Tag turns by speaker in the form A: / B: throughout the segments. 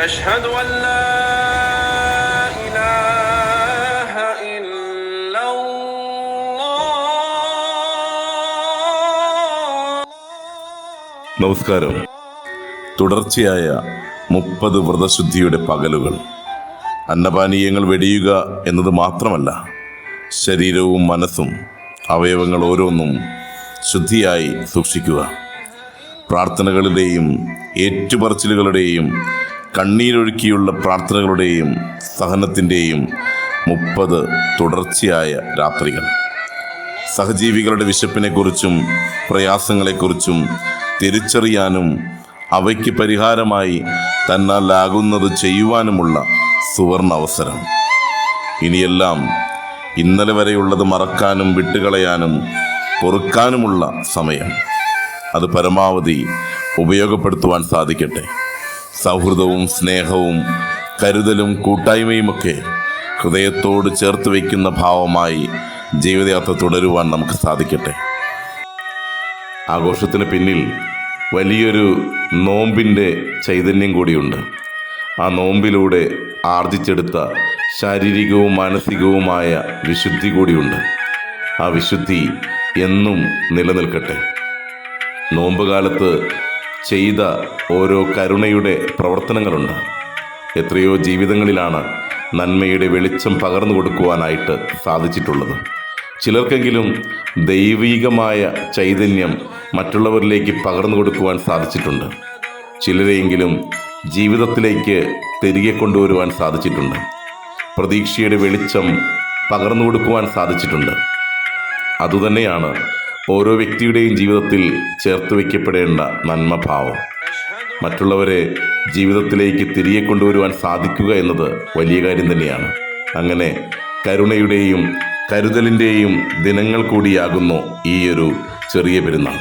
A: أشهد أن لا إله إلا الله
B: നമസ്കാരം തുടർച്ചയായ മുപ്പത് വ്രതശുദ്ധിയുടെ പകലുകൾ അന്നപാനീയങ്ങൾ വെടിയുക എന്നത് മാത്രമല്ല ശരീരവും മനസ്സും അവയവങ്ങൾ ഓരോന്നും ശുദ്ധിയായി സൂക്ഷിക്കുക പ്രാർത്ഥനകളുടെയും ഏറ്റുപറച്ചിലുകളുടെയും കണ്ണീരൊഴുക്കിയുള്ള പ്രാർത്ഥനകളുടെയും സഹനത്തിന്റെയും മുപ്പത് തുടർച്ചയായ രാത്രികൾ. സഹജീവികളുടെ വിശപ്പിനെക്കുറിച്ചും പ്രയാസങ്ങളെക്കുറിച്ചും തിരിച്ചറിയാനും അവയ്ക്ക് പരിഹാരമായി തന്നാലാകുന്നത് ചെയ്യുവാനുമുള്ള സുവർണ അവസരം ഇനിയെല്ലാം ഇന്നലെ വരെയുള്ളത് മറക്കാനും വിട്ടുകളയാനും പൊറുക്കാനുമുള്ള സമയം. അത് പരമാവധി ഉപയോഗപ്പെടുത്തുവാൻ സാധിക്കട്ടെ. സൗഹൃദവും സ്നേഹവും കരുതലും കൂട്ടായ്മയും ഒക്കെ ഹൃദയത്തോട് ചേർത്ത് വയ്ക്കുന്ന ഭാവമായി ജീവിതയാത്ര തുടരുവാൻ നമുക്ക് സാധിക്കട്ടെ. ആഘോഷത്തിന് പിന്നിൽ വലിയൊരു നോമ്പിന്റെ ചൈതന്യം കൂടിയുണ്ട്. ആ നോമ്പിലൂടെ ആർജിച്ചെടുത്ത ശാരീരികവും മാനസികവുമായ വിശുദ്ധി കൂടിയുണ്ട്. ആ വിശുദ്ധി എന്നും നിലനിൽക്കട്ടെ. നോമ്പ് കാലത്ത് ചെയ്ത ഓരോ കരുണയുടെ പ്രവർത്തനങ്ങളുണ്ട്. എത്രയോ ജീവിതങ്ങളിലാണ് നന്മയുടെ വെളിച്ചം പകർന്നു കൊടുക്കുവാനായിട്ട് സാധിച്ചിട്ടുള്ളത്. ചിലർക്കെങ്കിലും ദൈവീകമായ ചൈതന്യം മറ്റുള്ളവരിലേക്ക് പകർന്നു കൊടുക്കുവാൻ സാധിച്ചിട്ടുണ്ട്. ചിലരെയെങ്കിലും ജീവിതത്തിലേക്ക് തിരികെ കൊണ്ടുവരുവാൻ സാധിച്ചിട്ടുണ്ട്. പ്രതീക്ഷയുടെ വെളിച്ചം പകർന്നു കൊടുക്കുവാൻ സാധിച്ചിട്ടുണ്ട്. അതുതന്നെയാണ് ഓരോ വ്യക്തിയുടെയും ജീവിതത്തിൽ ചേർത്ത് വയ്ക്കപ്പെടേണ്ട നന്മഭാവം മറ്റുള്ളവരെ ജീവിതത്തിലേക്ക് തിരികെ കൊണ്ടുവരുവാൻ സാധിക്കുക എന്നത് വലിയ കാര്യം തന്നെയാണ്. അങ്ങനെ കരുണയുടെയും കരുതലിന്റെയും ദിനങ്ങൾ കൂടിയാകുന്നു ഈ ഒരു ചെറിയ പെരുന്നാൾ.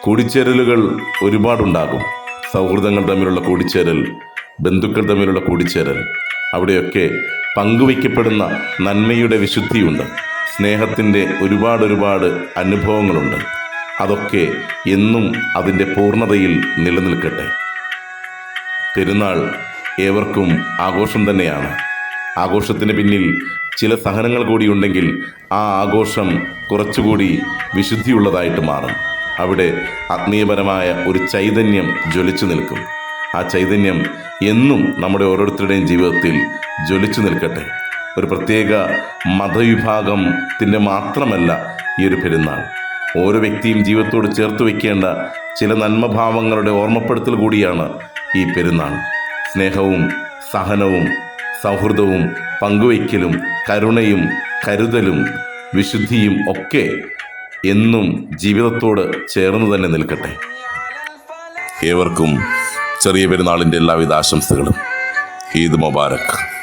B: കൂടിച്ചേരലുകൾ ഒരുപാടുണ്ടാകും. സൗഹൃദങ്ങൾ തമ്മിലുള്ള കൂടിച്ചേരൽ ബന്ധുക്കൾ തമ്മിലുള്ള കൂടിച്ചേരൽ അവിടെയൊക്കെ പങ്കുവയ്ക്കപ്പെടുന്ന നന്മയുടെ വിശുദ്ധിയുണ്ട്. സ്നേഹത്തിന്റെ ഒരുപാട് ഒരുപാട് അനുഭവങ്ങളുണ്ട്. അതൊക്കെ എന്നും അതിന്റെ പൂർണതയിൽ നിലനിൽക്കട്ടെ. പെരുന്നാൾ ഏവർക്കും ആഘോഷം തന്നെയാണ്. ആഘോഷത്തിന് പിന്നിൽ ചില സഹനങ്ങൾ കൂടിയുണ്ടെങ്കിൽ ആ ആഘോഷം കുറച്ചുകൂടി വിശുദ്ധിയുള്ളതായിട്ട് മാറും. അവിടെ ആത്മീയപരമായ ഒരു ചൈതന്യം ജ്വലിച്ചു നിൽക്കും. ആ ചൈതന്യം എന്നും നമ്മുടെ ഓരോരുത്തരുടെയും ജീവിതത്തിൽ ജ്വലിച്ചു നിൽക്കട്ടെ. ഒരു പ്രത്യേക മതവിഭാഗത്തിന്റെ മാത്രമല്ല ഈ ഒരു പെരുന്നാൾ. ഓരോ വ്യക്തിയും ജീവിതത്തോട് ചേർത്ത് വയ്ക്കേണ്ട ചില നന്മഭാവങ്ങളുടെ ഓർമ്മപ്പെടുത്തൽ കൂടിയാണ് ഈ പെരുന്നാൾ. സ്നേഹവും സഹനവും സൗഹൃദവും പങ്കുവയ്ക്കലും കരുണയും കരുതലും വിശുദ്ധിയും ഒക്കെ എന്നും ജീവിതത്തോട് ചേർന്ന് തന്നെ നിൽക്കട്ടെ. ഏവർക്കും ചെറിയ പെരുന്നാളിന്റെ എല്ലാവിധ ആശംസകളും. ഈദ് മുബാരക്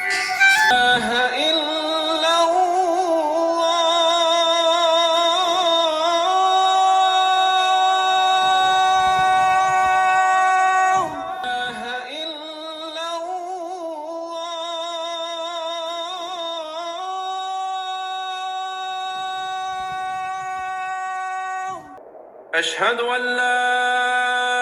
A: أشهد أن لا